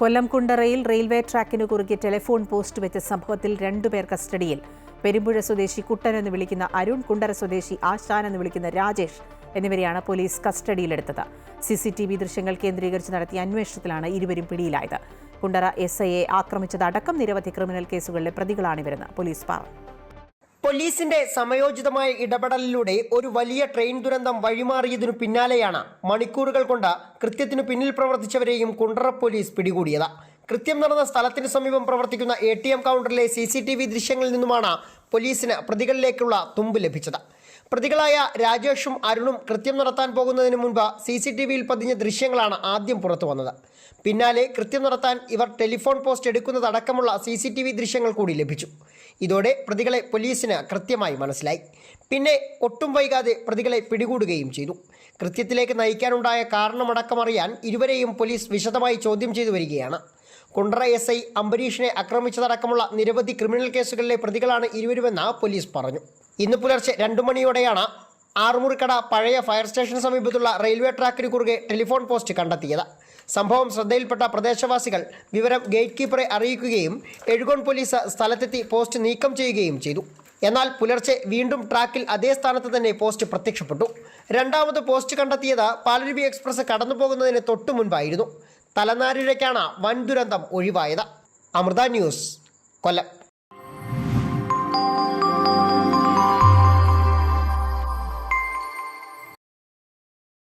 കൊല്ലം കുണ്ടറയിൽ railway ട്രാക്കിനു കുറുകെ telephone post വെച്ച സംഭവത്തിൽ രണ്ടുപേർ കസ്റ്റഡിയിൽ. പെരുമ്പുഴ സ്വദേശി കുട്ടൻ എന്ന് വിളിക്കുന്ന അരുൺ കുണ്ടറ സ്വദേശി ആശാൻ എന്ന് വിളിക്കുന്ന രാജേഷ് എന്നിവരെയാണ് പോലീസ് കസ്റ്റഡിയിലെടുത്തത്. സി സി ടി വി ദൃശ്യങ്ങൾ കേന്ദ്രീകരിച്ച് നടത്തിയ അന്വേഷണത്തിലാണ് ഇരുവരും പിടിയിലായത്. കുണ്ടറ എസ് ഐയെ ആക്രമിച്ചതടക്കം നിരവധി ക്രിമിനൽ കേസുകളിലെ പ്രതികളാണിവരെന്ന് പോലീസ് പറഞ്ഞു. പോലീസിന്റെ സമയോചിതമായ ഇടപെടലിലൂടെ ഒരു വലിയ ട്രെയിൻ ദുരന്തം വഴിമാറിയതിനു പിന്നാലെയാണ് മണിക്കൂറുകൾ കൊണ്ട് കൃത്യത്തിനു പിന്നിൽ പ്രവർത്തിച്ചവരെയും കുണ്ടറ പോലീസ് പിടികൂടിയത്. കൃത്യം നടന്ന സ്ഥലത്തിന് സമീപം പ്രവർത്തിക്കുന്ന എ ടി എം കൗണ്ടറിലെ സി സി ടി വി ദൃശ്യങ്ങളിൽ നിന്നുമാണ് പോലീസിന് പ്രതികളിലേക്കുള്ള തുമ്പ് ലഭിച്ചത്. പ്രതികളായ രാജേഷും അരുണും കൃത്യം നടത്താൻ പോകുന്നതിന് മുൻപ് സി സി ടി വിയിൽ പതിഞ്ഞ ദൃശ്യങ്ങളാണ് ആദ്യം പുറത്തു വന്നത്. പിന്നാലെ കൃത്യം നടത്താൻ ഇവർ ടെലിഫോൺ പോസ്റ്റ് എടുക്കുന്നതടക്കമുള്ള സി സി ടി വി ദൃശ്യങ്ങൾ കൂടി ലഭിച്ചു. ഇതോടെ പ്രതികളെ പോലീസിന് കൃത്യമായി മനസ്സിലായി. പിന്നെ ഒട്ടും വൈകാതെ പ്രതികളെ പിടികൂടുകയും ചെയ്തു. കൃത്യത്തിലേക്ക് നയിക്കാനുണ്ടായ കാരണമടക്കമറിയാൻ ഇരുവരെയും പോലീസ് വിശദമായി ചോദ്യം ചെയ്തു വരികയാണ്. കുണ്ട്ര എസ് ഐ അംബരീഷിനെ ആക്രമിച്ചതടക്കമുള്ള നിരവധി ക്രിമിനൽ കേസുകളിലെ പ്രതികളാണ് ഇരുവരുമെന്ന് പോലീസ് പറഞ്ഞു. ഇന്ന് പുലർച്ചെ രണ്ടു മണിയോടെയാണ് ആറുമുറിക്കട പഴയ ഫയർ സ്റ്റേഷൻ സമീപത്തുള്ള റെയിൽവേ ട്രാക്കിന് കുറുകെ ടെലിഫോൺ പോസ്റ്റ് കണ്ടെത്തിയത്. സംഭവം ശ്രദ്ധയിൽപ്പെട്ട പ്രദേശവാസികൾ വിവരം ഗേറ്റ് കീപ്പറെ അറിയിക്കുകയും എഴുകോൺ പോലീസ് സ്ഥലത്തെത്തി പോസ്റ്റ് നീക്കം ചെയ്യുകയും ചെയ്തു. എന്നാൽ പുലർച്ചെ വീണ്ടും ട്രാക്കിൽ അതേ സ്ഥാനത്ത് തന്നെ പോസ്റ്റ് പ്രത്യക്ഷപ്പെട്ടു. രണ്ടാമത് പോസ്റ്റ് കണ്ടെത്തിയത് പാലരുവി എക്സ്പ്രസ് കടന്നു പോകുന്നതിന് തൊട്ടു മുൻപായിരുന്നു. തലനാരിഴയ്ക്കാണ് വൻ ദുരന്തം ഒഴിവായത്. അമൃത ന്യൂസ് കൊല്ലം.